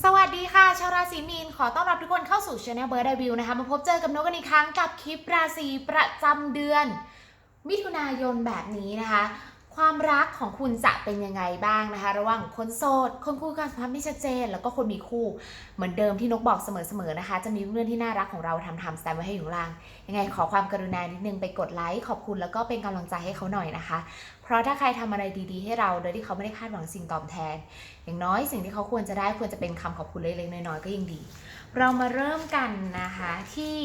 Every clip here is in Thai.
สวัสดีค่ะ ชาวราศีมีน ขอต้อนรับทุกคนเข้าสู่ Channel Bird Eye View นะคะ มาพบเจอกับนกกันอีกครั้งกับคลิปราศีประจำเดือน มิถุนายนแบบนี้นะคะ ความรักของคุณจะเป็นยังไงบ้างนะคะ ระหว่างคนโสด คนคู่กันสภาพไม่ชัดเจน แล้วก็คนมีคู่เหมือนเดิมที่นกบอกเสมอๆนะคะ จะมีเพื่อนที่น่ารักของเราทำทำสแตมไว้ให้อยู่ล่าง ยังไงขอความกรุณานิดนึงไปกดไลค์ขอบคุณแล้วก็เป็นกำลังใจให้เขาหน่อยนะคะ เพราะถ้าใครทำอะไรดีๆ ให้เราโดยที่เขาไม่ได้คาดหวังสิ่งตอบแทน อย่างน้อยสิ่งที่เขาควรจะได้ควรจะเป็นคำขอบคุณเล็กๆน้อยๆก็ยิ่งดี เรามาเริ่มกันนะคะที่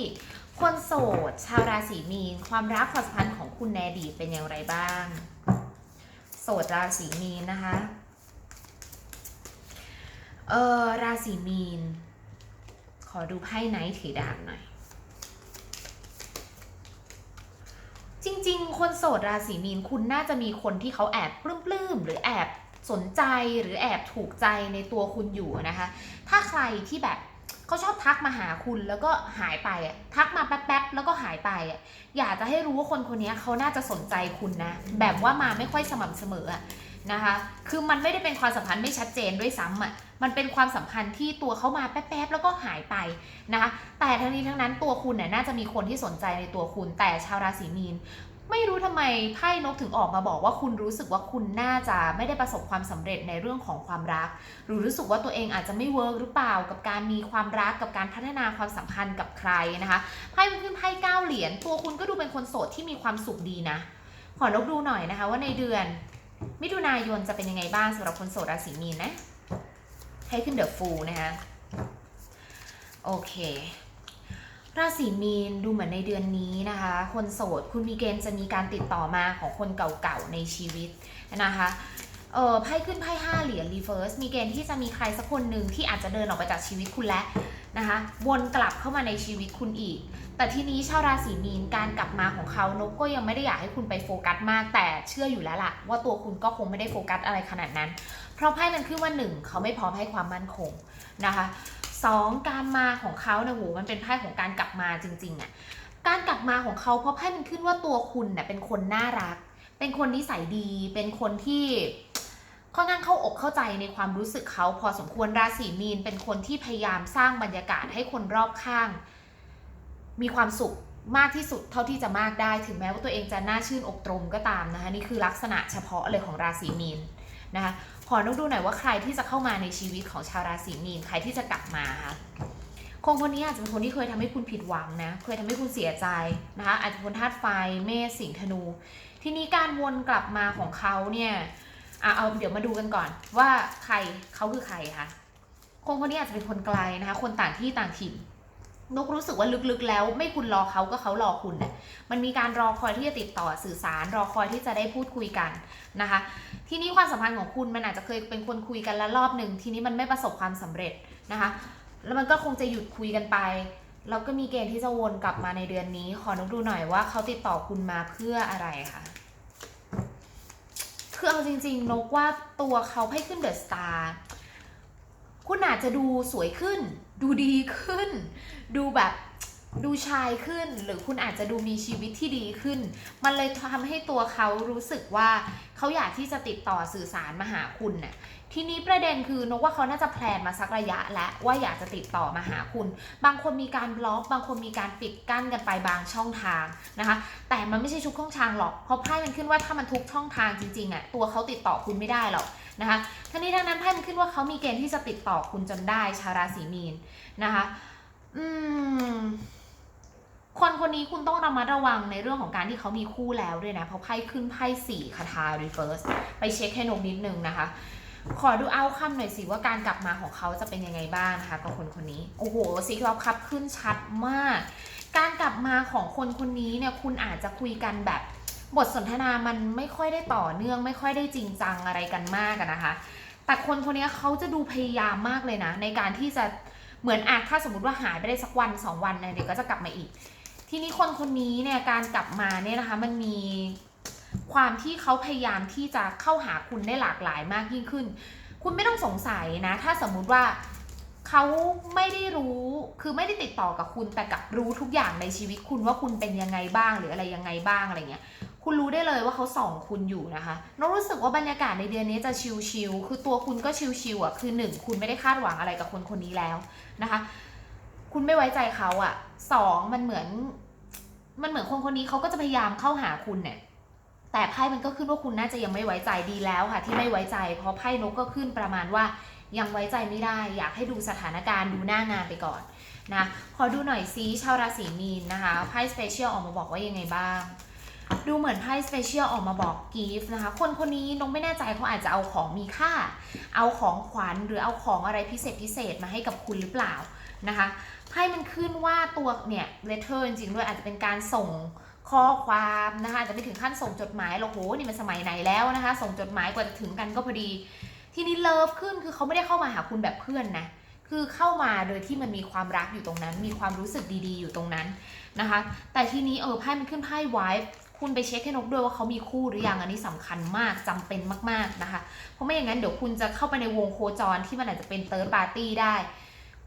คนโสด ชาวราศีมีน ความรักความสัมพันธ์ของคุณในดีเป็นอย่างไรบ้าง สดราศีมีนนะคะ เออราศีมีน ขอดูไพ่ไนท์ถือดาบหน่อย จริง ๆ คนโสดราศีมีนคุณน่าจะมีคนที่เขาแอบปลื้มๆหรือแอบสนใจหรือแอบถูกใจในตัวคุณอยู่นะคะ ถ้าใครที่แบบ เขาชอบทักมาหาคุณแล้วก็หายไปอะทักมาแป๊บๆแล้วก็หายไปอะอยากจะให้รู้ว่าคนคนนี้เขาน่าจะสนใจคุณนะ แบบว่ามาไม่ค่อยสม่ำเสมออะนะคะ คือมันไม่ได้เป็นความสัมพันธ์ไม่ชัดเจนด้วยซ้ำอะ มันเป็นความสัมพันธ์ที่ตัวเขามาแป๊บๆแล้วก็หายไปนะคะ แต่ทั้งนี้ทั้งนั้นตัวคุณเนี่ยน่าจะมีคนที่สนใจในตัวคุณ แต่ชาวราศีมีน ไม่รู้ทำไมไพ่นกถึงออกมาบอกว่าคุณรู้สึกว่าคุณน่าจะไม่ได้ประสบความสำเร็จในเรื่องของความรัก หรือรู้สึกว่าตัวเองอาจจะไม่เวิร์กหรือเปล่ากับการมีความรักกับการพัฒนาความสัมพันธ์กับใครนะคะไพ่มันขึ้นไพ่เก้าเหรียญตัวคุณก็ดูเป็นคนโสดที่มีความสุขดีนะ ขอนกดูหน่อยนะคะ ว่าในเดือน มิถุนายนจะเป็นยังไงบ้างสำหรับคนโสดราศีมีนนะให้ขึ้นเดอะฟูนะคะโอเค ราศีมีนดูเหมือนในเดือนนี้นะคะ คนโสดคุณมีเกณฑ์จะมีการติดต่อมาของคนเก่าๆในชีวิตนะคะเออไพ่ขึ้นไพ่ห้าเหรียญรีเฟิร์สมีเกณฑ์ที่จะมีใครสักคนหนึ่งที่อาจจะเดินออกไปจากชีวิตคุณแล้วนะคะวนกลับเข้ามาในชีวิตคุณอีก แต่ทีนี้ชาวราศีมีนการกลับมาของเขานกก็ยังไม่ได้อยากให้คุณไปโฟกัสมาก แต่เชื่ออยู่แล้วล่ะ ว่าตัวคุณก็คงไม่ได้โฟกัสอะไรขนาดนั้น เพราะไพ่มันขึ้นว่าหนึ่งเขาไม่พร้อมให้ความมั่นคงนะคะ สองการมาของเขาเนี่ยโหมันเป็นไพ่ของการกลับมาจริงๆอะ่ะการกลับมาของเขาเพราะไพ่มันขึ้นว่าตัวคุณเนี่ยเป็นคนน่ารัก เป็นคนนิสัยดี เป็นคนที่ค่อนข้างเข้าอกเข้าใจในความรู้สึกเขาพอสมควรราศีมีน เป็นคนที่พยายามสร้างบรรยากาศให้คนรอบข้าง มีความสุขมากที่สุดเท่าที่จะมากได้ถึงแม้ว่าตัวเองจะน่าชื่นอกตรมก็ตามนะคะนี่คือลักษณะเฉพาะเลยของราศีมีนนะคะ ขอนกดูหน่อยว่าใครที่จะเข้ามาในชีวิตของชาวราศีมีน ใครที่จะกลับมาคะคนคนนี้อาจจะเป็นคนที่เคยทำให้คุณผิดหวังนะ เคยทำให้คุณเสียใจนะคะ อาจจะเป็นคนธาตุไฟ เมษ สิงห์ธนู ทีนี้การวนกลับมาของเขาเนี่ยอะเอาเดี๋ยวมาดูกันก่อน ว่าใครเขาคือใครคะ คนคนนี้อาจจะเป็นคนไกลนะคะ คนต่างที่ต่างถิ่น นกรู้สึกว่าลึกๆแล้ว ไม่คุณรอเขาก็เขารอคุณเนะมันมีการรอคอยที่จะติดต่อสื่อสาร รอคอยที่จะได้พูดคุยกันนะคะ ทีนี้ความสัมพันธ์ของคุณมันอาจจะเคยเป็นคนคุยกันแล้วรอบหนึ่งทีนี้มันไม่ประสบความสำเร็จนะคะ แล้วมันก็คงจะหยุดคุยกันไปแล้วก็มีเกณฑ์ที่จะวนกลับมาในเดือนนี้ ขอนกดูหน่อยว่าเขาติดต่อคุณมาเพื่ออะไรคะคือเอาจริงๆนกว่าตัวเขาให้ขึ้นเดอะสตาร์ คุณอาจจะดูสวยขึ้น ดูดีขึ้น ดูแบบดูชายขึ้น หรือคุณอาจจะดูมีชีวิตที่ดีขึ้น มันเลยทำให้ตัวเขารู้สึกว่าเขาอยากที่จะติดต่อสื่อสารมาหาคุณน่ะทีนี้ประเด็นคือนกว่าเขาน่าจะแพลนมาสักระยะแล้วว่าอยากจะติดต่อมาหาคุณ บางคนมีการบล็อก บางคนมีการปิดกั้นกันไปบางช่องทางนะคะ แต่มันไม่ใช่ทุกช่องทางหรอกเพราะไพ่มันขึ้นว่าถ้ามันทุกช่องทางจริงๆอะตัวเขาติดต่อคุณไม่ได้หรอก นะคะทั้งนี้ทั้งนั้นไพ่มันขึ้นว่าเขามีเกณฑ์ที่จะติดต่อคุณจนได้ชาวราศีมีนนะคะอืมคนคนนี้คุณต้องระมัดระวังในเรื่องของการที่เขามีคู่แล้วด้วยนะ เพราะไพ่ขึ้นไพ่สี่คาทารีเฟิร์สไปเช็คให้นกนิดนึงนะคะ ขอดูเอาคำหน่อยสิว่าการกลับมาของเขาจะเป็นยังไงบ้างนะคะกับคนคนนี้ โอ้โหซีคลอปคับขึ้นชัดมาก การกลับมาของคนคนนี้เนี่ยคุณอาจจะคุยกันแบบ บทสนทนามันไม่ค่อยได้ต่อเนื่อง ไม่ค่อยได้จริงจังอะไรกันมากนะคะ แต่คนคนนี้เขาจะดูพยายามมากเลยนะ ในการที่จะเหมือนอะถ้าสมมติว่าหายไปได้สักวันสองวันเนี่ยเดี๋ยวก็จะกลับมาอีก ทีนี้คนคนนี้เนี่ยการกลับมาเนี่ยนะคะ มันมีความที่เขาพยายามที่จะเข้าหาคุณได้หลากหลายมากยิ่งขึ้น คุณไม่ต้องสงสัยนะ ถ้าสมมุติว่าเขาไม่ได้รู้คือไม่ได้ติดต่อกับคุณแต่กลับรู้ทุกอย่างในชีวิตคุณว่าคุณเป็นยังไงบ้างหรืออะไรยังไงบ้างอะไรเงี้ย คุณรู้ได้เลยว่าเขาส่องคุณอยู่นะคะนกรู้สึกว่าบรรยากาศในเดือนนี้จะชิลๆคือตัวคุณก็ชิลๆอะคือหนึ่งคุณไม่ได้คาดหวังอะไรกับคนคนนี้แล้วนะคะ คุณไม่ไว้ใจเขาอะสองมันเหมือน มันเหมือนคนคนนี้เขาก็จะพยายามเข้าหาคุณเนี่ยแต่ไพ่มันก็ขึ้นว่าคุณน่าจะยังไม่ไว้ใจดีแล้วค่ะ ที่ไม่ไว้ใจ เพราะไพ่นกก็ขึ้นประมาณว่ายังไว้ใจไม่ได้ อยากให้ดูสถานการณ์ดูหน้างานไปก่อนนะขอดูหน่อยซิชาวราศีมีนนะคะไพ่สเปเชียลออกมาบอกว่ายังไงบ้าง ดูเหมือนไพ่สเปเชียลออกมาบอกกีฟนะคะ คนคนนี้น้องไม่แน่ใจเขาอาจจะเอาของมีค่า เอาของขวัญหรือเอาของอะไรพิเศษพิเศษมาให้กับคุณหรือเปล่านะคะไพ่มันขึ้นว่าตัวเนี่ยเลเทอร์จริงด้วยอาจจะเป็นการส่งข้อความนะคะจจะไม่ถึงขั้นส่งจดหมายหรอกโหนี่มันสมัยไหนแล้วนะคะ ส่งจดหมายกว่าจะถึงกันก็พอดี ทีนี้เลิฟขึ้นคือเขาไม่ได้เข้ามาหาคุณแบบเพื่อนนะคือเข้ามาโดยที่มันมีความรักอยู่ตรงนั้น มีความรู้สึกดีๆ อยู่ตรงนั้นนะคะ แต่ทีนี้เออไพ่มันขึ้นไพ่ไวฟ์ คุณไปเช็คให้นกด้วยว่าเขามีคู่หรือยังอันนี้สำคัญมากจำเป็นมากๆนะคะ เพราะไม่อย่างนั้นเดี๋ยวคุณจะเข้าไปในวงโคจรที่มันอาจจะเป็นเติร์ดปาร์ตี้ได้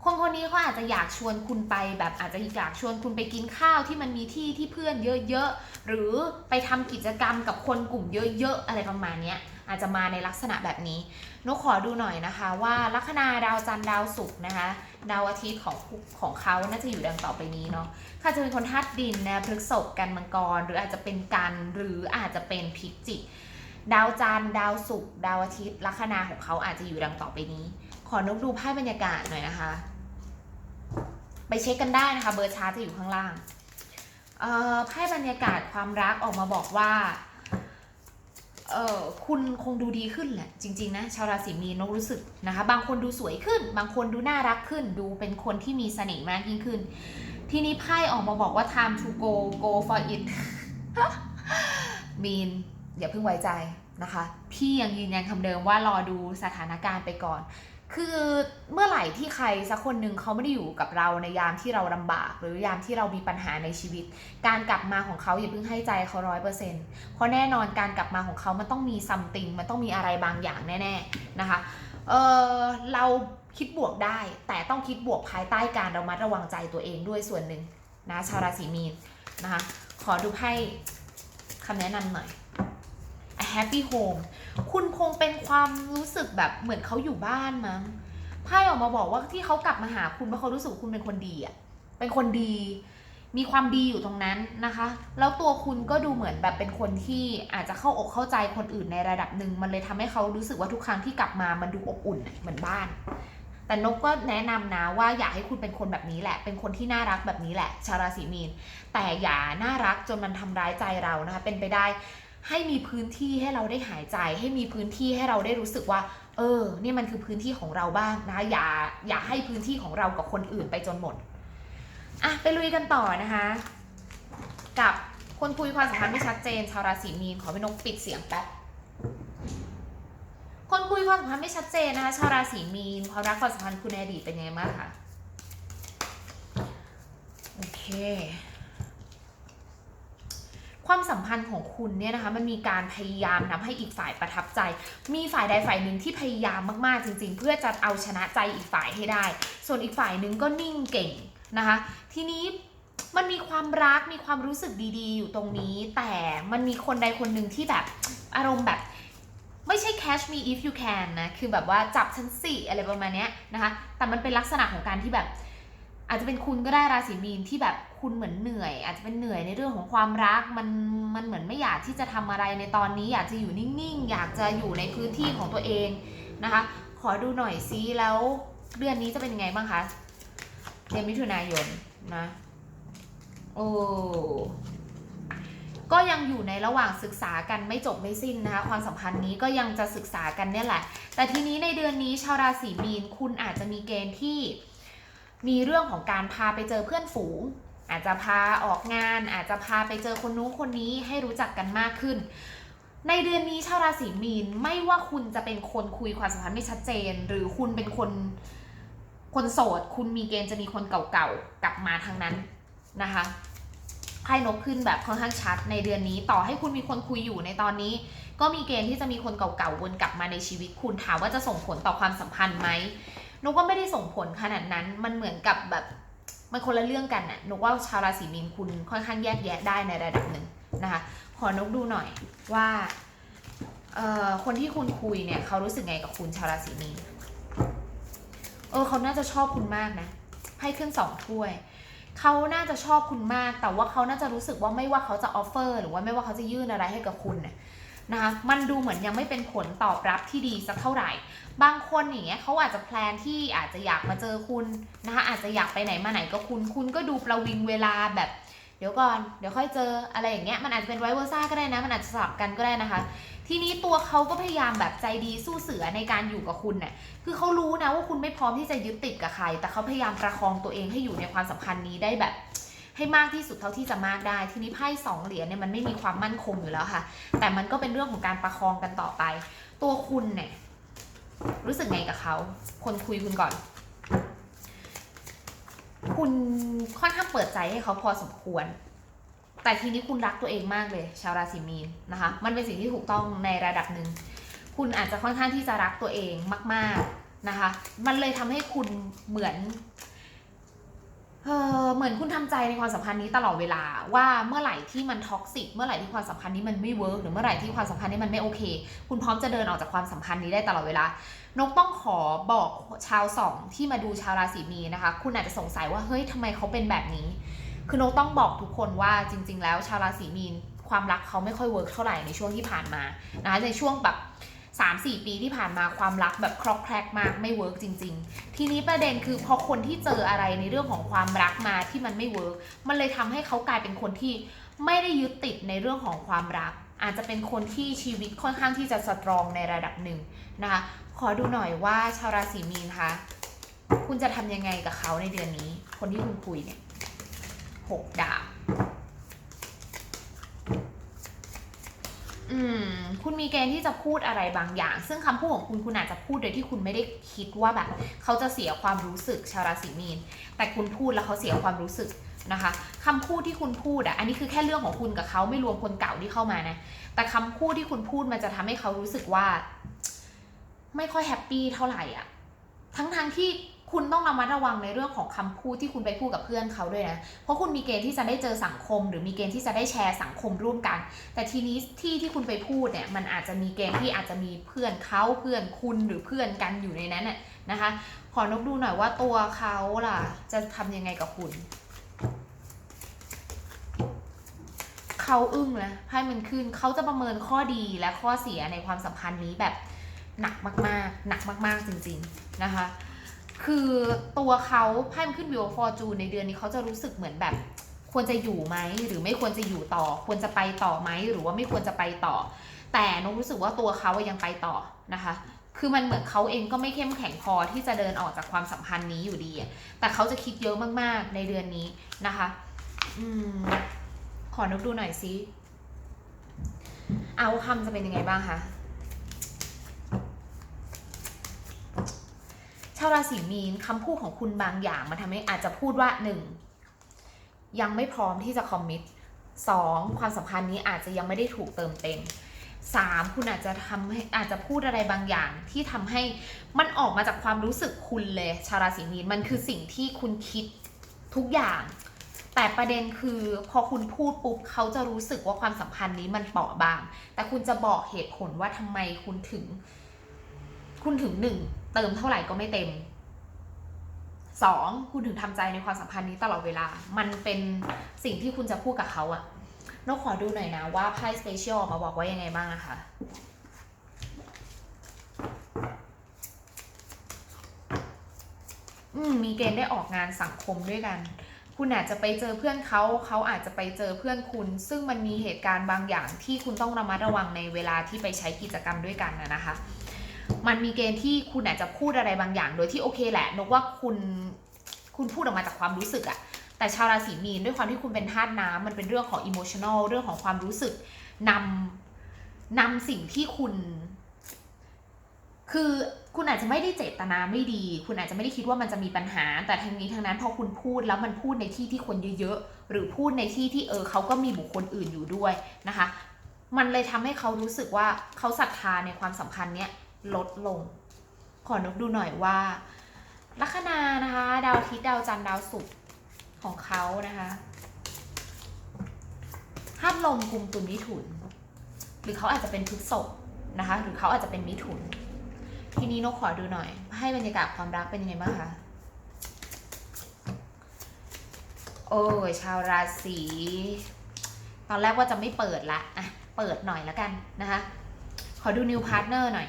คนคนนี้เขาอาจจะอยากชวนคุณไปแบบอาจจะอยากชวนคุณไปกินข้าวที่มันมีที่ที่เพื่อนเยอะๆ หรือไปทำกิจกรรมกับคนกลุ่มเยอะๆ อะไรประมาณนี้อาจจะมาในลักษณะแบบนี้นกขอดูหน่อยนะคะ ว่าลัคนาดาวจันทร์ดาวศุกร์นะคะ ดาวอาทิตย์ของของเขาน่าจะอยู่ดังต่อไปนี้เนาะค่ะจะเป็นคนธาตุดินนะพฤษภกันมังกร หรืออาจจะเป็นกันหรืออาจจะเป็นพิจิกดาวจันทร์ดาวศุกร์ดาวอาทิตย์ลัคนาของเขาอาจจะอยู่ดังต่อไปนี้ ขอนกดูไพ่บรรยากาศหน่อยนะคะ ไปเช็คกันได้นะคะ เบอร์ชาร์ตจะอยู่ข้างล่างไพ่บรรยากาศความรักออกมาบอกว่าเออคุณคงดูดีขึ้นแหละ จริง ๆ นะ ชาวราศีมีนนกรู้สึกนะคะ บางคนดูสวยขึ้น บางคนดูน่ารักขึ้น ดูเป็นคนที่มีเสน่ห์มากยิ่งขึ้น ทีนี้ไพ่ออกมาบอกว่า time to go go for it มีน อย่าเพิ่งไว้ใจนะคะ พี่ยังยืนยันคำเดิมว่ารอดูสถานการณ์ไปก่อน คือเมื่อไหร่ที่ใครสักคนหนึ่งเขาไม่ได้อยู่กับเราในยามที่เราลำบาก หรือยามที่เรามีปัญหาในชีวิต การกลับมาของเขาอย่าเพิ่งให้ใจเขาร้อยเปอร์เซ็นต์เพราะแน่นอนการกลับมาของเขามันต้องมีซัมติงมันต้องมีอะไรบางอย่างแน่ๆนะคะเออเราคิดบวกได้ แต่ต้องคิดบวกภายใต้การระมัดระวังใจตัวเองด้วยส่วนหนึ่งนะชาวราศีมีนนะคะขอดูไพ่คำแนะนำหน่อย A happy home คุณคงเป็นความรู้สึกแบบเหมือนเขาอยู่บ้านมั้งไพ่ออกมาบอกว่าที่เขากลับมาหาคุณเพราะเขารู้สึกคุณเป็นคนดีอะเป็นคนดี มีความดีอยู่ตรงนั้นนะคะ แล้วตัวคุณก็ดูเหมือนแบบเป็นคนที่อาจจะเข้าอกเข้าใจคนอื่นในระดับหนึ่งมันเลยทำให้เขารู้สึกว่าทุกครั้งที่กลับมามันดูอบอุ่นเหมือนบ้าน แต่นกก็แนะนำนะว่าอยากให้คุณเป็นคนแบบนี้แหละ เป็นคนที่น่ารักแบบนี้แหละ ชาวราศีมีน แต่อย่าน่ารักจนมันทำร้ายใจเรานะคะ เป็นไปได้ ให้มีพื้นที่ให้เราได้หายใจ ให้มีพื้นที่ให้เราได้รู้สึกว่า เออ นี่มันคือพื้นที่ของเราบ้างนะ อย่าอย่าให้พื้นที่ของเรากับคนอื่นไปจนหมดอะไปลุยกันต่อนะคะ กับคนคุยความสัมพันธ์ไม่ชัดเจน ชาวราศีมีนขอพี่นกปิดเสียงแป๊บคนคุยความสัมพันธ์ไม่ชัดเจนนะคะชาวราศีมีนความรักความสัมพันธ์คุณในอดีตเป็นยังไงบ้างคะโอเค ความสัมพันธ์ของคุณเนี่ยนะคะมันมีการพยายามทำให้อีกฝ่ายประทับใจ มีฝ่ายใดฝ่ายหนึ่งที่พยายามมากๆจริง ๆ เพื่อจะเอาชนะใจอีกฝ่ายให้ได้ ส่วนอีกฝ่ายหนึ่งก็นิ่งเก่งนะคะ ทีนี้มันมีความรักมีความรู้สึกดีๆ อยู่ตรงนี้ แต่มันมีคนใดคนหนึ่งที่แบบอารมณ์แบบไม่ใช่ catch me if you can นะ คือแบบว่าจับฉันสิอะไรประมาณนี้นะคะ แต่มันเป็นลักษณะของการที่แบบ อาจจะเป็นคุณก็ได้ราศีมีนที่แบบคุณเหมือนเหนื่อย อาจจะเป็นเหนื่อยในเรื่องของความรักมันมันเหมือนไม่อยากที่จะทำอะไรในตอนนี้ อยากจะอยู่นิ่งๆ อยากจะอยู่ในพื้นที่ของตัวเองนะคะ ขอดูหน่อยซิแล้วเดือนนี้จะเป็นยังไงบ้างคะเดือนมิถุนายนนะโอ้ก็ยังอยู่ในระหว่างศึกษากันไม่จบไม่สิ้นนะคะ ความสัมพันธ์นี้ก็ยังจะศึกษากันเนี่ยแหละ แต่ทีนี้ในเดือนนี้ชาวราศีมีนคุณอาจจะมีเกณฑ์ที่ มีเรื่องของการพาไปเจอเพื่อนฝูง อาจจะพาออกงาน อาจจะพาไปเจอคนนู้นคนนี้ให้รู้จักกันมากขึ้น ในเดือนนี้ชาวราศีมีนไม่ว่าคุณจะเป็นคนคุยความสัมพันธ์ไม่ชัดเจน หรือคุณเป็นคนคนโสด คุณมีเกณฑ์จะมีคนเก่าๆกลับมาทางนั้นนะคะไพ่นกขึ้นแบบค่อนข้างชัดในเดือนนี้ต่อให้คุณมีคนคุยอยู่ในตอนนี้ ก็มีเกณฑ์ที่จะมีคนเก่าๆวนกลับมาในชีวิตคุณถามว่าจะส่งผลต่อความสัมพันธ์ไหม นกว่าไม่ได้ส่งผลขนาดนั้น มันเหมือนกับแบบมันคนละเรื่องกันน่ะนกว่าชาวราศีมีนคุณค่อนข้างแยกแยะได้ในระดับหนึ่งนะคะ ขอนกดูหน่อยว่าคนที่คุณคุยเนี่ยเขารู้สึกไงกับคุณชาวราศีมีนเออเขาน่าจะชอบคุณมากนะไพ่ขึ้นสองถ้วยเขาน่าจะชอบคุณมาก แต่ว่าเขาน่าจะรู้สึกว่าไม่ว่าเขาจะออฟเฟอร์ หรือว่าไม่ว่าเขาจะยื่นอะไรให้กับคุณเนี่ย นะคะมันดูเหมือนยังไม่เป็นผลตอบรับที่ดีสักเท่าไหร่ บางคนอย่างเงี้ยเขาอาจจะแพลนที่อาจจะอยากมาเจอคุณนะคะอาจจะอยากไปไหนมาไหนก็คุณ คุณก็ดูประวิงเวลาแบบเดี๋ยวก่อน เดี๋ยวค่อยเจออะไรอย่างเงี้ย มันอาจจะเป็นไวเวอร์ซ่าก็ได้นะ มันอาจจะสลับกันก็ได้นะคะ ทีนี้ตัวเขาก็พยายามแบบใจดีสู้เสือในการอยู่กับคุณเนี่ยคือเขารู้นะว่าคุณไม่พร้อมที่จะยึดติดกับใคร แต่เขาพยายามประคองตัวเองให้อยู่ในความสัมพันธ์นี้ได้แบบ ให้มากที่สุดเท่าที่จะมากได้ ทีนี้ไพ่สองเหรียญเนี่ยมันไม่มีความมั่นคงอยู่แล้วค่ะ แต่มันก็เป็นเรื่องของการประคองกันต่อไป ตัวคุณเนี่ยรู้สึกไงกับเขา คนคุยคุณก่อน คุณค่อนข้างเปิดใจให้เขาพอสมควร แต่ทีนี้คุณรักตัวเองมากเลย ชาวราศีมีนนะคะ มันเป็นสิ่งที่ถูกต้องในระดับหนึ่ง คุณอาจจะค่อนข้างที่จะรักตัวเองมาก ๆนะคะ มันเลยทำให้คุณเหมือน เออเหมือนคุณทำใจในความสัมพันธ์นี้ตลอดเวลาว่าเมื่อไหร่ที่มันท็อกซิกเมื่อไหร่ที่ความสัมพันธ์นี้มันไม่เวิร์กหรือเมื่อไหร่ที่ความสัมพันธ์นี้มันไม่โอเค คุณพร้อมจะเดินออกจากความสัมพันธ์นี้ได้ตลอดเวลานกต้องขอบอกชาวสองที่มาดูชาวราศีมีนะคะ คุณอาจจะสงสัยว่าเฮ้ยทำไมเขาเป็นแบบนี้ คือนกต้องบอกทุกคนว่าจริง ๆ แล้วชาวราศีมีนความรักเขาไม่ค่อยเวิร์กเท่าไหร่ในช่วงที่ผ่านมานะคะในช่วงแบบ 3 4 ปีที่ผ่านมาความรักแบบครอกแครกมากไม่เวิร์กจริง ๆ ทีนี้ประเด็นคือพอคนที่เจออะไรในเรื่องของความรักมาที่มันไม่เวิร์กมันเลยทำให้เขากลายเป็นคนที่ไม่ได้ยึดติดในเรื่องของความรัก อาจจะเป็นคนที่ชีวิตค่อนข้างที่จะสตรองในระดับหนึ่งนะคะขอดูหน่อยว่าชาวราศีมีนคะคุณจะทำยังไงกับเขาในเดือนนี้ คนที่คุณคุยเนี่ยหกดาบ อืมคุณมีเกณฑ์ที่จะพูดอะไรบางอย่าง ซึ่งคำพูดของคุณคุณอาจจะพูดโดยที่คุณไม่ได้คิดว่าแบบ เขาจะเสียความรู้สึกชาวราศีมีน แต่คุณพูดแล้วเขาเสียความรู้สึกนะคะคำพูดที่คุณพูดอะอันนี้คือแค่เรื่องของคุณกับเขาไม่รวมคนเก่าที่เข้ามานะ แต่คำพูดที่คุณพูดมันจะทำให้เขารู้สึกว่า ไม่ค่อยแฮปปี้เท่าไหร่อะ ทั้งทงที่ คุณต้องระมัดระวังในเรื่องของคำพูดที่คุณไปพูดกับเพื่อนเขาด้วยนะ เพราะคุณมีเกณฑ์ที่จะได้เจอสังคม หรือมีเกณฑ์ที่จะได้แชร์สังคมร่วมกัน แต่ทีนี้ที่ที่คุณไปพูดเนี่ยมันอาจจะมีเกณฑ์ที่อาจจะมีเพื่อนเขาเพื่อนคุณหรือเพื่อนกันอยู่ในนั้นน่ะนะคะ ขอนกดูหน่อยว่าตัวเขาล่ะจะทำยังไงกับคุณเขาอึ้งนะให้มันขึ้นเขาจะประเมินข้อดีและข้อเสียในความสัมพันธ์นี้แบบหนักมากๆ หนักมาก ๆจริง ๆนะคะ คือตัวเขาไพ่มันขึ้นวิวฟอร์จูนในเดือนนี้เขาจะรู้สึกเหมือนแบบ ควรจะอยู่ไหมหรือไม่ควรจะอยู่ต่อ ควรจะไปต่อไหมหรือว่าไม่ควรจะไปต่อ แต่นกรู้สึกว่าตัวเขายังไปต่อนะคะ คือมันเหมือนเขาเองก็ไม่เข้มแข็งพอที่จะเดินออกจากความสัมพันธ์นี้อยู่ดีแต่เขาจะคิดเยอะมากๆในเดือนนี้นะคะ อืมขอนกดูหน่อยซิเอาคำจะเป็นยังไงบ้างคะ ชาวราศีมีนคำพูดของคุณบางอย่างมันทำให้อาจจะพูดว่าหนึ่งยังไม่พร้อมที่จะคอมมิตสองความสัมพันธ์นี้อาจจะยังไม่ได้ถูกเติมเต็มสามคุณอาจจะทำให้อาจจะพูดอะไรบางอย่างที่ทำให้มันออกมาจากความรู้สึกคุณเลยชาวราศีมีนมันคือสิ่งที่คุณคิดทุกอย่าง แต่ประเด็นคือพอคุณพูดปุ๊บเขาจะรู้สึกว่าความสัมพันธ์นี้มันเปราะบาง แต่คุณจะบอกเหตุผลว่าทำไมคุณถึง คุณถึงหนึ่ง เติมเท่าไหร่ก็ไม่เต็มสองคุณถึงทำใจในความสัมพันธ์นี้ตลอดเวลา มันเป็นสิ่งที่คุณจะพูดกับเขาอะนกขอดูหน่อยนะว่าไพ่สเปเชียลมาบอกว่ายังไงบ้างนะคะอืมมีเกณฑ์ได้ออกงานสังคมด้วยกัน คุณอาจจะไปเจอเพื่อนเขา เขาอาจจะไปเจอเพื่อนคุณ ซึ่งมันมีเหตุการณ์บางอย่างที่คุณต้องระมัดระวังในเวลาที่ไปใช้กิจกรรมด้วยกันนะนะคะ มันมีเกณฑ์ที่คุณอาจจะพูดอะไรบางอย่าง โดยที่โอเคแหละนกว่าคุณคุณพูดออกมาจากความรู้สึกอะแต่ชาวราศีมีนด้วยความที่คุณเป็นธาตุน้ำมันเป็นเรื่องของอิโมชัน a ลเรื่องของความรู้สึกนำนำสิ่งที่คุณ คือคุณอาจจะไม่ได้เจตนาไม่ดี คุณอาจจะไม่ได้คิดว่ามันจะมีปัญหา แต่ทั้งนี้ทั้งนั้นพอคุณพูดแล้วมันพูดในที่ที่คนเยอะๆ หรือพูดในที่ที่เออเขาก็มีบุคคลอื่นอยู่ด้วยนะคะ มันเลยทำให้เขารู้สึกว่าเขาศรัทธาในความสัมพันธ์เนี้ย ลดลง ขอนกดูหน่อยว่า ลัคนานะคะ ดาวอาทิตย์ดาวจันทร์ดาวศุกร์ของเขานะคะธาตุลมกลุ่มตุลมิถุน หรือเขาอาจจะเป็นพฤษภนะคะ หรือเขาอาจจะเป็นมิถุน ทีนี้นกขอดูหน่อย ให้บรรยากาศความรักเป็นยังไงบ้างคะโอ้ยชาวราศีตอนแรกว่าจะไม่เปิดละอะเปิดหน่อยแล้วกันนะคะ ขอดู new partner หน่อย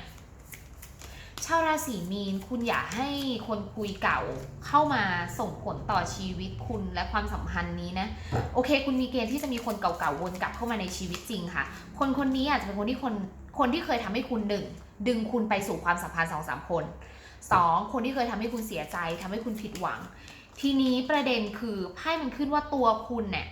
ชาวราศีมีนคุณอยากให้คนคุยเก่าเข้ามาส่งผลต่อชีวิตคุณและความสัมพันธ์นี้นะ โอเค คุณมีเกณฑ์ที่จะมีคนเก่าๆวนกลับเข้ามาในชีวิตจริงค่ะ คนคนนี้อาจจะเป็นคนที่คนคนที่เคยทำให้คุณหนึ่งดึงคุณไปสู่ความสัมพันธ์สองสามคนสองคนที่เคยทำให้คุณเสียใจทำให้คุณผิดหวัง ทีนี้ประเด็นคือไพ่มันขึ้นว่าตัวคุณเนี่ย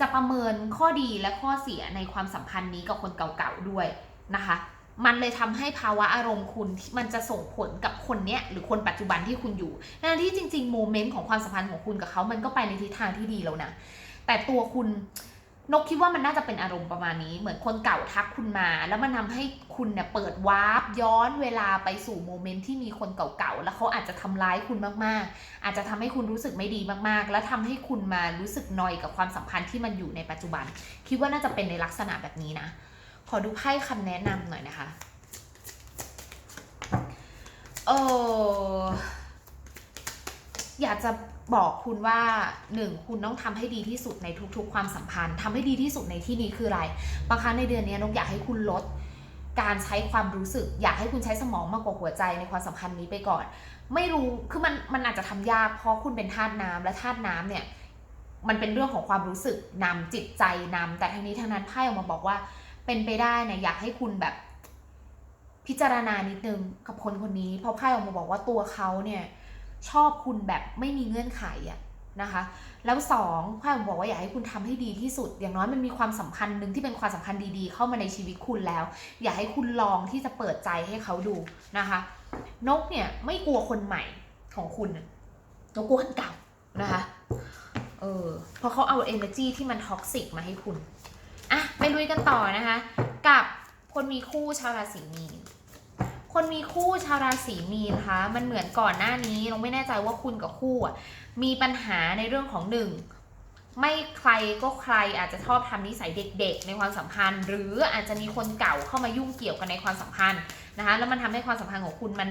จะประเมินข้อดีและข้อเสียในความสัมพันธ์นี้กับคนเก่าๆด้วยนะคะ มันเลยทำให้ภาวะอารมณ์คุณที่มันจะส่งผลกับคนเนี้ยหรือคนปัจจุบันที่คุณอยู่ทั้งที่จริงๆโมเมนต์ของความสัมพันธ์ของคุณกับเขามันก็ไปในทิศทางที่ดีแล้วนะ แต่ตัวคุณนกคิดว่ามันน่าจะเป็นอารมณ์ประมาณนี้ เหมือนคนเก่าทักคุณมา แล้วมันทาให้คุณเนี่ยเปิดวาร์ปย้อนเวลาไปสู่โมเมนต์ที่มีคนเก่าๆ แล้วเขาอาจจะทำร้ายคุณมากๆ อาจจะทำให้คุณรู้สึกไม่ดีมากๆ แล้วทำให้คุณมารู้สึกนอยกับความสัมพันธ์ที่มันอยู่ในปัจจุบัน คิดว่าน่าจะเป็นในลักษณะแบบนี้นะ ขอดูไพ่คำแนะนำหน่อยนะคะเอออยากจะบอกคุณว่าหนึ่งคุณต้องทำให้ดีที่สุดในทุกๆ ความสัมพันธ์ทำให้ดีที่สุดในที่นี้คืออะไรบางครั้งในเดือนนี้นกอยากให้คุณลด การใช้ความรู้สึก อยากให้คุณใช้สมองมากกว่าหัวใจในความสัมพันธ์นี้ไปก่อน ไม่รู้คือมันมันอาจจะทำยากเพราะคุณเป็นธาตุน้ำและธาตุน้ำเนี่ยมันเป็นเรื่องของความรู้สึกนำจิตใจนำแต่ทั้งนี้ทั้งนั้นไพ่ออกมาบอกว่า เป็นไปได้นะอยากให้คุณแบบพิจารณานิดนึงกับคนคนนี้เพราะไพ่ออกมาบอกว่าตัวเขาเนี่ยชอบคุณแบบไม่มีเงื่อนไขอะนะคะ แล้วสองไพ่ออกมาบอกว่าอยากให้คุณทำให้ดีที่สุด อย่างน้อยมันมีความสัมพันธ์หนึ่งที่เป็นความสัมพันธ์ดีๆ เข้ามาในชีวิตคุณแล้ว อยากให้คุณลองที่จะเปิดใจให้เขาดูนะคะ นกเนี่ยไม่กลัวคนใหม่ของคุณน่ะนกกลัวคนเก่านะคะเออเพราะเขาเอา energy ที่มันท็อกซิกมาให้คุณ อะไปลุยกันต่อนะคะ กับคนมีคู่ชาวราศีมีน คนมีคู่ชาวราศีมีนะคะมันเหมือนก่อนหน้านี้เราไม่แน่ใจว่าคุณกับคู่มีปัญหาในเรื่องของหนึ่งไม่ใครก็ใครอาจจะชอบทำนิสัยเด็ก ๆ ในความสัมพันธ์ หรืออาจจะมีคนเก่าเข้ามายุ่งเกี่ยวกันในความสัมพันธ์นะคะแล้วมันทำให้ความสัมพันธ์ของคุณมัน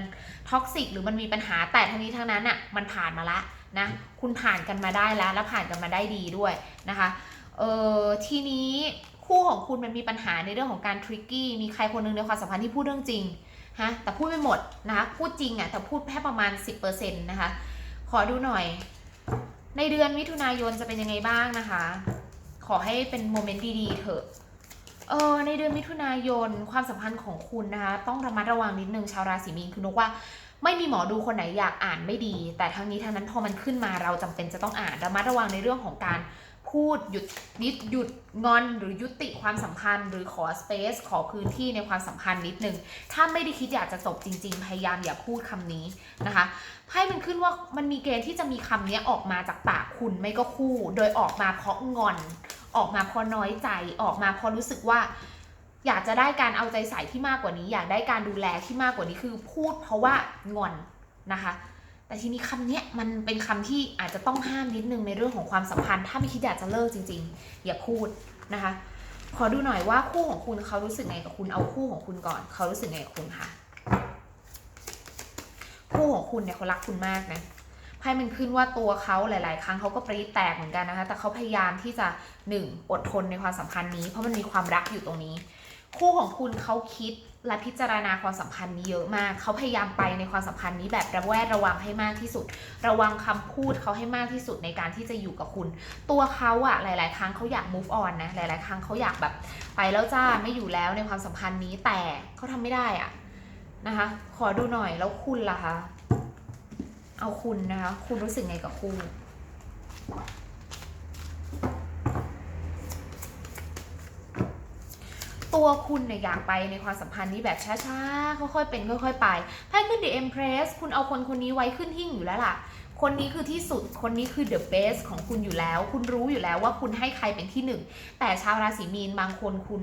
ท็อกซิกหรือมันมีปัญหาแต่ทั้งนี้ทั้งนั้นอะมันผ่านมาละนะคุณผ่านกันมาได้แล้ว แล้วผ่านกันมาได้ดีด้วยนะคะเออทีนี้ คู่ของคุณมันมีปัญหาในเรื่องของการทริกกี้มีใครคนหนึงในความสัมพันธ์ที่พูดเรื่องจริงฮะแต่พูดไม่หมดนะคะพูดจริงอะแต่พูดแค่ประมาณ 10%นะคะขอดูหน่อย ในเดือนมิถุนายนจะเป็นยังไงบ้างนะคะ ขอให้เป็นโมเมนต์ดีๆเถอะเออในเดือนมิถุนายนความสัมพันธ์ของคุณนะคะต้องระมัดระวังนิดนึงชาวราศีมีนคือนกว่าไม่มีหมอดูคนไหนอยากอ่านไม่ดี แต่ทั้งนี้ทั้งนั้นพอมันขึ้นมาเราจำเป็นจะต้องอ่านระมัดระวังในเรื่องของการ พูดหยุดนิดหยุดงอนหรือยุติความสัมพันธ์ หรือขอสเปซขอพื้นที่ในความสัมพันธ์นิดนึง ถ้าไม่ได้คิดอยากจะจบจริง ๆ พยายามอย่าพูดคำนี้นะคะไพ่มันขึ้นว่ามันมีเกณฑ์ที่จะมีคำนี้ออกมาจากปากคุณไม่ก็คู่ โดยออกมาเพราะงอน ออกมาเพราะน้อยใจออกมาเพราะรู้สึกว่า อยากจะได้การเอาใจใส่ที่มากกว่านี้ อยากได้การดูแลที่มากกว่านี้คือพูดเพราะว่างอนนะคะ แต่ทีนี้คำเนี้ยมันเป็นคำที่อาจจะต้องห้ามนิดนึงในเรื่องของความสัมพันธ์ ถ้าไม่คิดอยากจะเลิกจริง ๆ อย่าพูดนะคะ ขอดูหน่อยว่าคู่ของคุณเขารู้สึกไงกับคุณเอาคู่ของคุณก่อน เขารู้สึกไงกับคุณคะคู่ของคุณเนี่ยเขารักคุณมากนะไพ่มันขึ้นว่าตัวเขาหลาย ๆ ครั้งเขาก็ปรีแตกเหมือนกันนะคะ แต่เขาพยายามที่จะหนึ่งอดทนในความสัมพันธ์นี้ เพราะมันมีความรักอยู่ตรงนี้ คู่ของคุณเขาคิดและพิจารณาความสัมพันธ์นี้เยอะมาก เขาพยายามไปในความสัมพันธ์นี้แบบระแวดระวังให้มากที่สุด ระวังคำพูดเขาให้มากที่สุดในการที่จะอยู่กับคุณ ตัวเขาอะหลาย ๆ ครั้งเขาอยาก move on นะ หลาย ๆ ครั้งเขาอยากแบบไปแล้วจ้าไม่อยู่แล้วในความสัมพันธ์นี้แต่เขาทำไม่ได้อะนะคะ ขอดูหน่อยแล้วคุณล่ะคะ เอาคุณนะคะ คุณรู้สึกไงกับคู่ ตัวคุณเนี่ยอยากไปในความสัมพันธ์นี้แบบช้าๆ ค่อยๆเป็นค่อยๆไปไพ่ขึ้น The Empress คุณเอาคนคนนี้ไว้ขึ้นหิ้งอยู่แล้วล่ะ คนนี้คือที่สุด คนนี้คือ the best ของคุณอยู่แล้ว คุณรู้อยู่แล้วว่าคุณให้ใครเป็นที่หนึ่ง แต่ชาวราศีมีนบางคนคุณ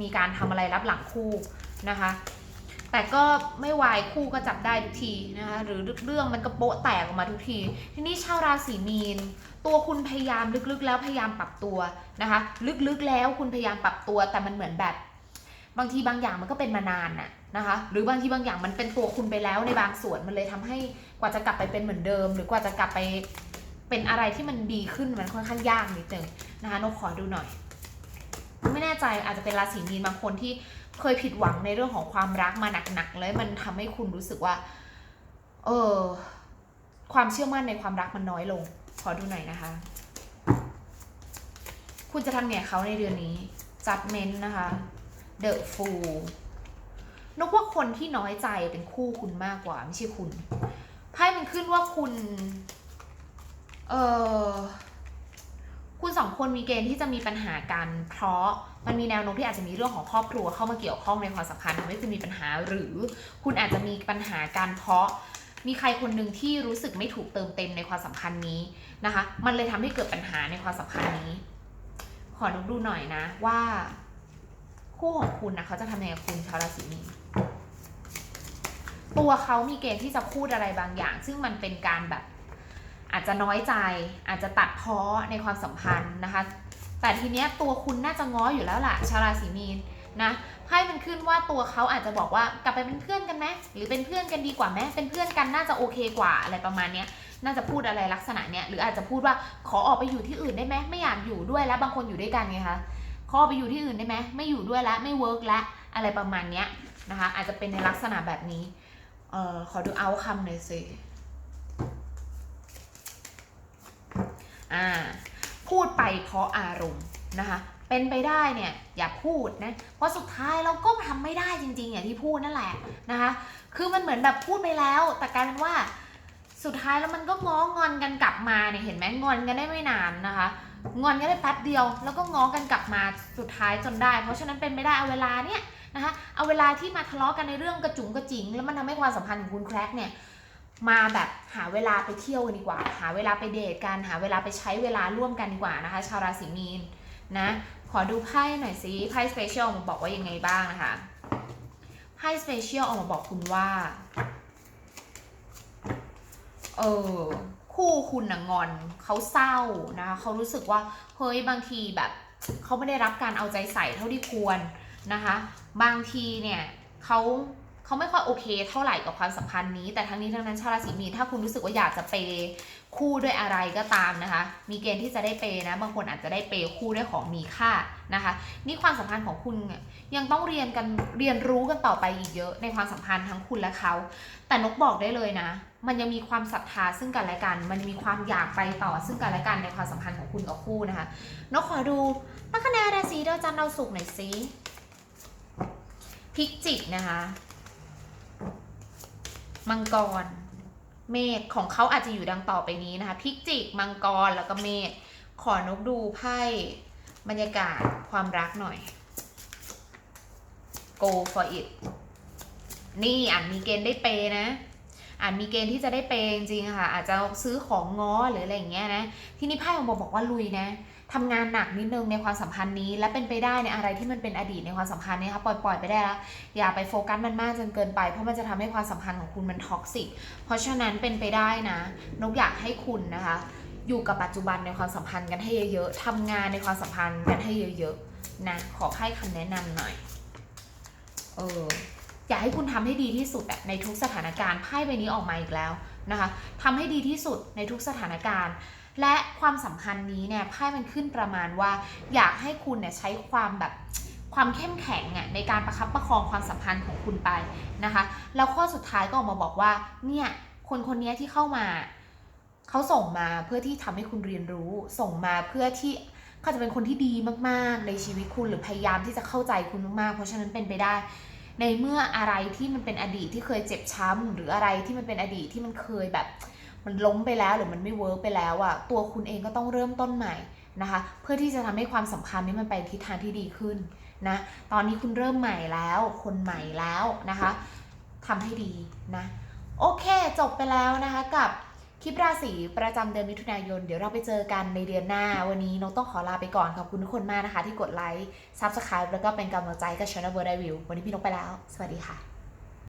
มีการทำอะไรรับหลังคู่นะคะแต่ก็ไม่วายคู่ก็จับได้ทุกทีนะคะหรือเรื่องมันก็โป๊ะแตกออกมาทุกที ทีนี้ชาวราศีมีน ตัวคุณพยายามลึกๆ แล้วพยายามปรับตัวนะคะ ลึกๆแล้วคุณพยายามปรับตัว แต่มันเหมือนแบบ บางทีบางอย่างมันก็เป็นมานานน่ะนะคะ หรือบางทีบางอย่างมันเป็นตัวคุณไปแล้วในบางส่วนมันเลยทำให้กว่าจะกลับไปเป็นเหมือนเดิม หรือกว่าจะกลับไปเป็นอะไรที่มันดีขึ้นมันค่อนข้างยากนิดนึงนะคะนกขอดูหน่อย ไม่แน่ใจอาจจะเป็นราศีมีนบางคนที่เคยผิดหวังในเรื่องของความรักมาหนักๆแล้วมันทำให้คุณรู้สึกว่า เออความเชื่อมั่นในความรักมันน้อยลง ขอดูหน่อยนะคะ คุณจะทำไงเขาในเดือนนี้จัดเมนนะคะเดอะฟูนกว่าคนที่น้อยใจเป็นคู่คุณมากกว่า ไม่ใช่คุณไพ่มันขึ้นว่าคุณ เออคุณสองคนมีเกณฑ์ที่จะมีปัญหากัน เพราะมันมีแนวโน้มที่อาจจะมีเรื่องของครอบครัวเข้ามาเกี่ยวข้องในความสัมพันธ์ทำให้คุณมีปัญหา หรือคุณอาจจะมีปัญหากันเพราะ มีใครคนหนึ่งที่รู้สึกไม่ถูกเติมเต็มในความสัมพันธ์นี้นะคะ มันเลยทำให้เกิดปัญหาในความสัมพันธ์นี้ ขอนุดูหน่อยนะ ว่า คู่ของคุณนะเขาจะทำยังไงกับคุณชาวราศีมีนตัวเขามีเกณฑ์ที่จะพูดอะไรบางอย่าง ซึ่งมันเป็นการแบบ อาจจะน้อยใจ อาจจะตัดพ้อในความสัมพันธ์นะคะ แต่ทีเนี้ยตัวคุณน่าจะง้ออยู่แล้วล่ะชาวราศีมีนนะ ไพ่มันขึ้นว่าตัวเขาอาจจะบอกว่ากลับไปเป็นเพื่อนกันไหมหรือเป็นเพื่อนกันดีกว่าไหมเป็นเพื่อนกันน่าจะโอเคกว่าอะไรประมาณเนี้ยน่าจะพูดอะไรลักษณะเนี้ยหรืออาจจะพูดว่าขอออกไปอยู่ที่อื่นได้ไหมไม่อยากอยู่ด้วยแล้วบางคนอยู่ด้วยกันไงคะขอไปอยู่ที่อื่นได้ไหมไม่อยู่ด้วยแล้วไม่เวิร์กแล้วอะไรประมาณเนี้ยนะคะอาจจะเป็นในลักษณะแบบนี้เอ่อขอดูเอาคำหน่อยสิอ่าพูดไปเพราะอารมณ์นะคะ เป็นไปได้เนี่ยอย่าพูดนะ เพราะสุดท้ายเราก็ทำไม่ได้จริงๆอย่างที่พูดนั่นแหละนะคะ คือมันเหมือนแบบพูดไปแล้ว แต่กลายเป็นว่าสุดท้ายแล้วมันก็ง้องอนกันกลับมาเนี่ยเห็นไหมงอนกันได้ไม่นานนะคะ งอนกันได้แป๊บเดียว แล้วก็ง้อกันกลับมาสุดท้ายจนได้ เพราะฉะนั้นเป็นไม่ได้เอาเวลาเนี่ยนะคะเอาเวลาที่มาทะเลาะกันในเรื่องกระจุงกระจิง แล้วมันทำให้ความสัมพันธ์ของคุณแคร็กเนี่ยมาแบบหาเวลาไปเที่ยวกันดีกว่า หาเวลาไปเดทกันหาเวลาไปใช้เวลาร่วมกันดีกว่านะคะ ชาวราศีมีน นะ ขอดูไพ่หน่อยสิไพ่สเปเชียลมาบอกว่ายังไงบ้างนะคะไพ่สเปเชียลออกมาบอกคุณว่า เออคู่คุณน่ะงอนเขาเศร้านะคะเขารู้สึกว่าเฮ้ยบางทีแบบเขาไม่ได้รับการเอาใจใส่เท่าที่ควรนะคะ บางทีเนี่ยเขา เขาไม่ค่อยโอเคเท่าไหร่กับความสัมพันธ์นี้ แต่ทั้งนี้ทั้งนั้นชาวราศีมีนถ้าคุณรู้สึกว่าอยากจะเปย์คู่ด้วยอะไรก็ตามนะคะ มีเกณฑ์ที่จะได้เปย์นะ บางคนอาจจะได้เปย์คู่ด้วยของมีค่านะคะ นี่ความสัมพันธ์ของคุณยยังต้องเรียนกันเรียนรู้กันต่อไปอีกเยอะในความสัมพันธ์ทั้งคุณและเขา แต่นกบอกได้เลยนะ มันยังมีความศรัทธาซึ่งกันและกัน มันมีความอยากไปต่อซึ่งกันและกันในความสัมพันธ์ของคุณกับคู่นะคะ นกขอดูลัคนาราศีดาวจันทร์ดาวศุกร์หน่อยสิพิกจิกนะคะ มังกร เมษของเขาอาจจะอยู่ดังต่อไปนี้นะคะ พิกจิก มังกร แล้วก็เมษขอนกดูไพ่บรรยากาศความรักหน่อย go for it นี่อ่านมีเกณฑ์ได้เปย์นะอาจมีเกณฑ์ที่จะได้เปย์จริงๆค่ะ อาจจะซื้อของง้อหรืออะไรอย่างเงี้ยนะ ที่นี้ไพ่ของบอกบอกว่าลุยนะ ทำงานหนักนิดนึงในความสัมพันธ์นี้ และเป็นไปได้ในอะไรที่มันเป็นอดีตในความสัมพันธ์เนี่ยค่ะปล่อยปล่อยไปได้แล้วอย่าไปโฟกัสมันมากจนเกินไป เพราะมันจะทำให้ความสัมพันธ์ของคุณมันท็อกซิกเพราะฉะนั้นเป็นไปได้นะนกอยากให้คุณนะคะ อยู่กับปัจจุบันในความสัมพันธ์กันให้เยอะๆทำงานในความสัมพันธ์กันให้เยอะๆนะขอให้คำแนะนำหน่อยเอออยากให้คุณทำให้ดีที่สุดอะในทุกสถานการณ์ไพ่ใบนี้ออกมาอีกแล้วนะคะทำให้ดีที่สุดในทุกสถานการณ์ และความสัมพันธ์นี้เนี่ยไพ่มันขึ้นประมาณว่า อยากให้คุณเนี่ยใช้ความแบบความเข้มแข็งอะในการประคับประคองความสัมพันธ์ของคุณไปนะคะ แล้วข้อสุดท้ายก็ออกมาบอกว่าเนี่ยคนคนนี้ที่เข้ามาเขาส่งมาเพื่อที่ทำให้คุณเรียนรู้ ส่งมาเพื่อที่เขาจะเป็นคนที่ดีมากๆ ในชีวิตคุณหรือพยายามที่จะเข้าใจคุณมากๆ เพราะฉะนั้นเป็นไปได้ ในเมื่ออะไรที่มันเป็นอดีตที่เคยเจ็บช้ำหรืออะไรที่มันเป็นอดีตที่มันเคยแบบ มันล้มไปแล้วหรือมันไม่เวิร์กไปแล้วอะตัวคุณเองก็ต้องเริ่มต้นใหม่นะคะ เพื่อที่จะทำให้ความสัมพันธ์นี้มันไปทิศทางที่ดีขึ้นนะตอนนี้คุณเริ่มใหม่แล้ว คนใหม่แล้วนะคะทำให้ดีนะโอเคจบไปแล้วนะคะกับคลิปราศีประจำเดือนมิถุนายน เดี๋ยวเราไปเจอกันในเดือนหน้า วันนี้นกต้องขอลาไปก่อนขอบคุณทุกคนมากนะคะ ที่กดไลค์ Subscribe แล้วก็เป็นกำลังใจกับช่องเบอร์ไดวิววันนี้พี่นกไปแล้ว สวัสดีค่ะ